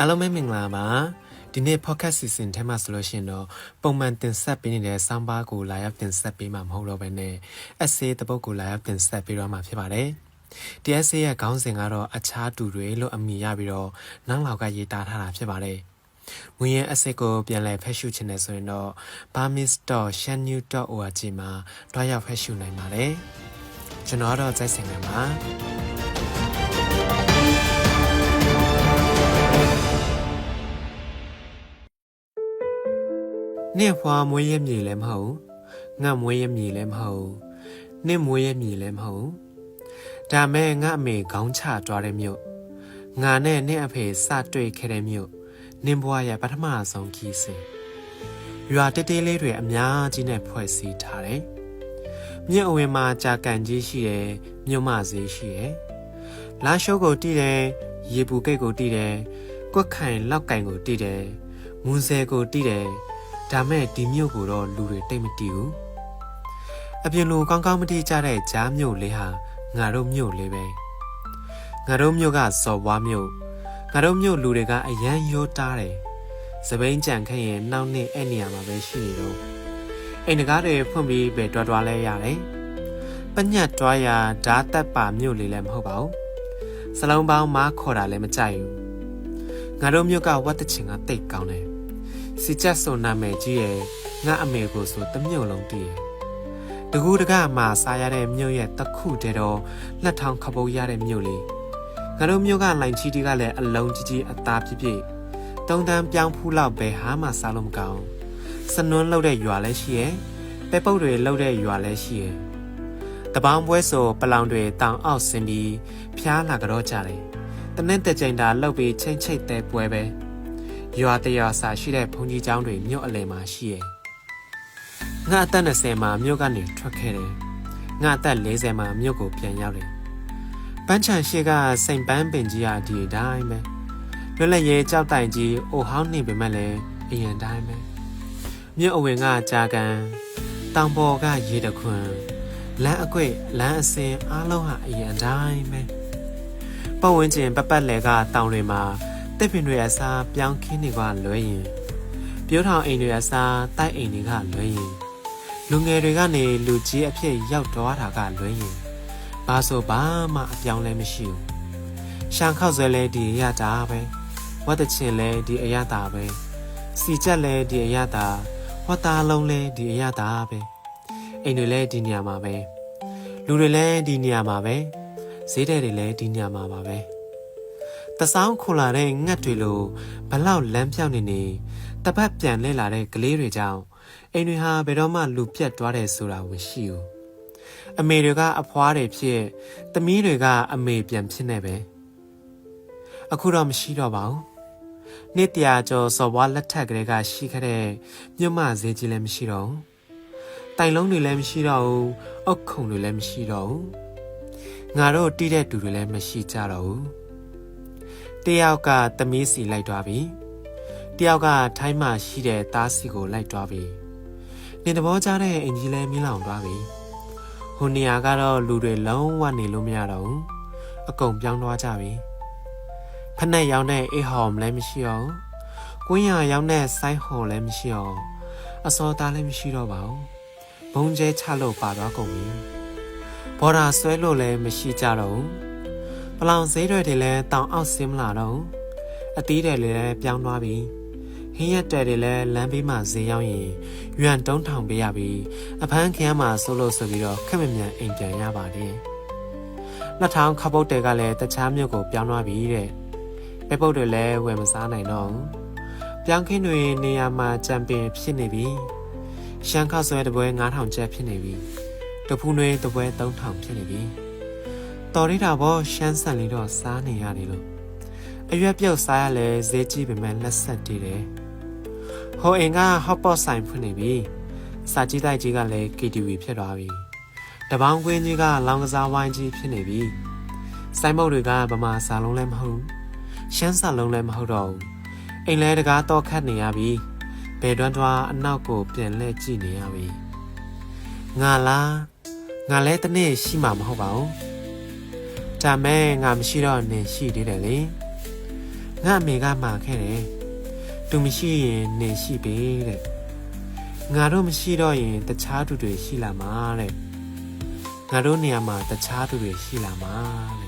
အားလုံးပဲမင်္ဂလာပါဒီနေ့ podcast season ထဲမှာဆိုလို့ရှိရင်တော့ပုံမှန်တင်ဆက်ပေးနေတဲ့ဆောင်းပါးကိုလာရောက်တင်ဆက်ပေးမှာမဟုတ်တော့ဘဲနဲ့ essay တပုတ်ကိုလာရောက်တင်ဆက်ပေးတော့မှာဖြစ်ပါတယ်ဒီ essay ရဲ့ခေါင်းစဉ်ကတော့အခြားတူတွေလို့အမည်ရပြီးတော့နောက်လောက်ကရေးသားထားတာဖြစ်ပါတယ်ငွေရ essay ကိုပြန်လည်ဖတ်ရှုခြင်းနဲ့ဆိုရင်တော့ burmese.shannew.org မှာတွားရောက်ဖတ်ရှုနိုင်ပါတယ်ကျွန်တော်တော့ဇိုက်စင်နေပါ နှစ်ဖွာမွေးရမြေလည်းမဟုတ်ငါမွေးရမြေလည်းမဟုတ်နှစ်မွေးရမြေလည်းမဟုတ်ဒါမဲ့ငါအမေခေါင်းချသွားတဲ့မြို့ငါနဲ့နှစ်အဖေစတွေ့ခဲ့တဲ့မြို့နင်းဘွားရဲ့ပထမဆုံးခီးစဉ်ရွာတဲတဲလေးတွေအများကြီးနဲ့ဖွဲ့စည်းထားတယ်မြင့်အဝင်မှာကြာကန်ကြီးရှိတယ်မြို့မဈေးရှိတယ်လာရှိုးကိုတီးတယ်ရေပူကိတ်ကိုတီးတယ်ကွက်ခိုင်လောက်ကင်ကိုတီးတယ်မွန်ဆယ်ကိုတီးတယ် ဒါမဲ့ဒီမြို့ကိုတော့လူတွေတိတ်မတီးဘူးအပြင်လိုကောင်းကောင်းမတီးကြတဲ့ကြားမြို့လေးဟာငါတို့မြို့လေးပဲငါတို့မြို့ကစော်ဘွားမြို့ငါတို့မြို့လူတွေကအရန်ရိုးတားတယ်စပိန်ကြံခန့်ရဲ့နောက်နှစ်အဲ့နေရာမှာပဲရှိနေတော့အိမ်တကားတွေဖွင့်ပြီးပဲတွားတွားလဲရတယ်ပညတ်တွားရဓာတ်တက်ပါမြို့လေးလည်းမဟုတ်ပါဘူးစလုံးပေါင်းမားခေါ်တာလည်းမကြိုက်ဘူးငါတို့မြို့ကဝတ်တချင်ကတိတ်ကောင်းတယ် စီချက်ဆိုနာမည်ကြီးရဲ့ငါအမေကိုဆိုတမြုပ်လုံးတည်တကူတကမှစားရတဲ့မြို့ရဲ့တခုတည်းတော့လက်ထောင်ခပုတ်ရတဲ့မြို့လေးငါတို့မြို့ကလိုင်ချီတီကလည်းအလုံးကြီးကြီးအသားပြည့်ပြည့်တုံတန်းပြောင်းဖူးလောက်ပဲဟာမှစားလို့မကောင်းစနွန်းလောက်တဲ့ရွာလည်းရှိရဲ့ပဲပုတ်တွေလောက်တဲ့ရွာလည်းရှိရဲ့တပေါင်းပွဲဆိုပလောင်တွေတောင်အောက်ဆင်းပြီးဖျားလာကြတော့ကြတယ်တနေ့တကြိမ်တာလောက်ပြီးချင်းချိတ်တဲ့ပွဲပဲ ရွာတရွာစာရှိတဲ့ဘုံကြီးကျောင်းတွေမြို့အလယ်မှာရှိရဲ့ငါအသက်20မှာမြို့ကနေထွက်ခဲ့တယ်ငါအသက်40မှာမြို့ကိုပြန်ရောက်တယ်ပန်းချန်ရှိကစိန်ပန်းပင်ကြီးရာဒီအတိုင်းပဲလွတ်လပ်ရေးကြောက်တိုင်ကြီးအိုဟောင်းနေပေမဲ့လည်းအရင်တိုင်းပဲမြို့အဝင်ကကြာကန်တောင်ပေါ်ကရေတခွန်လမ်းအကွေ့လမ်းအစင်အားလုံးဟာအရင်တိုင်းပဲပတ်ဝန်းကျင်ပပတ်လည်ကတောင်တွေမှာ တစ်ပင်တွေအစားပြောင်းခင်းတွေကလွဲရင်ပြောထောင်အိမ်တွေအစားတိုက်အိမ်တွေကလွဲရင်လူငယ်တွေကနေလူကြီးအဖြစ်ရောက်သွားတာကလွဲရင်ဘာဆိုဘာမှအပြောင်းလဲမရှိဘူးရှန်ခောက်ဆွဲလဲဒီအရတာပဲဝတ်တချင်လဲဒီအရတာပဲစီချက်လဲဒီအရတာဝတ်သားလုံးလဲဒီအရတာပဲအိမ်တွေလဲဒီနေရာမှာပဲလူတွေလဲဒီနေရာမှာပဲဈေးတဲ့တွေလဲဒီနေရာမှာပါပဲ တဆောင်းခွန်လာတဲ့ငှက်တွေလိုဘလောက်လမ်းပြောင်းနေနေတပတ်ပြန်လဲလာတဲ့ကလေးတွေကြောင့်အိမ်တွေဟာဘယ်တော့မှလူပြတ်သွားတယ်ဆိုတာမရှိဘူးအမေတွေကအဖွားတွေဖြစ်သမီးတွေကအမေပြန်ဖြစ်နေပဲအခုတော့မရှိတော့ပါဘူးနှစ်တရာကျော်စော်ဘွားလက်ထက်ကလေးကရှိခဲ့တဲ့မြတ်မဈေးကြီးလည်းမရှိတော့ဘူးတိုင်လုံးတွေလည်းမရှိတော့ဘူးအုတ်ခုံတွေလည်းမရှိတော့ဘူးငါတို့တီးတဲ့တူတွေလည်းမရှိကြတော့ဘူး တယောက်ကသမီးစီလိုက်သွားပြီတယောက်ကထိုင်းမှရှိတဲ့သားစီကိုလိုက်သွားပြီနေတဘောကြတဲ့အင်ကြီးလဲမင်းလောင်သွားပြီဟိုနေရာကတော့လူတွေလုံးဝနေလို့မရတော့ဘူးအကုန်ပြောင်းသွားကြပြီဖက်နဲ့ရောင်းတဲ့အေးဟော်လည်းမရှိတော့ဘူးကွင်းရရောင်းတဲ့ဆိုင်းဟော်လည်းမရှိတော့အစောသားလည်းမရှိတော့ပါဘူးဘုံကျဲချလို့ပါသွားကုန်ပြီဘော်ဒါဆွဲလို့လည်းမရှိကြတော့ဘူး ပလောင်ဈေးတွေတွေလည်းတောင်အောက်ဆင်းမလာတော့ဘူးအသီးတွေလည်းပြောင်းသွားပြီဟင်းရက်တွေတွေလည်းလမ်းဘေးမှာဈေးရောက်ရင်ရွံတုံးထောင်ပေးရပြီးအဖမ်းခရမ်းမှာဆိုလို့ဆိုပြီးတော့ခက်မမြန်အိမ်ပြန်ရပါတယ်လက်ထောင်ခပုတ်တွေကလည်းတခြားမြို့ကိုပြောင်းသွားပြီတဲ့ပဲပုတ်တွေလည်းဝယ်မစားနိုင်တော့ဘူးပြောင်းခင်းတွေနေရာမှာကြံပင်ဖြစ်နေပြီရှမ်းခောက်ဆွဲတပွဲ9000ကျပ်ဖြစ်နေပြီတဖူးနွေးတပွဲ3000ဖြစ်နေပြီ တော်ရတာဘောရှမ်းဆန်လေးတော့စားနေရတယ်လို့အရွက်ပြုတ်စားရလဲဈေးကြီးပေမဲ့လက်ဆက်တည်တယ်ဟိုအိမ်ကဟော့ပေါ့ဆိုင်ဖွင့်နေပြီစာကြည့်တိုက်ကြီးကလည်း KTV ဖြစ်သွားပြီတပေါင်းကွင်းကြီးကလောင်ကစားဝိုင်းကြီးဖြစ်နေပြီစိုင်းမုတ်တွေကဗမာစာလုံးလည်းမဟုတ်ရှမ်းစာလုံးလည်းမဟုတ်တော့ဘူးအိမ်လဲတကားတော့ခတ်နေရပြီဘယ်တွန်းတွားအနောက်ကိုပြန်လှည့်ကြည့်နေရပြီငါလားငါလဲတနေ့ရှိမှာမဟုတ်ပါဘူး ဒါမဲ့ငါမရှိတော့နင်ရှိသေးတယ်လေငါအမေကမှာခဲ့တယ်သူမရှိရင်နေရှိပေတဲ့ငါတို့မရှိတော့ရင် တခြားသူတွေရှိလာမှာတဲ့ငါတို့နေရာမှာတခြားသူတွေရှိလာမှာတဲ့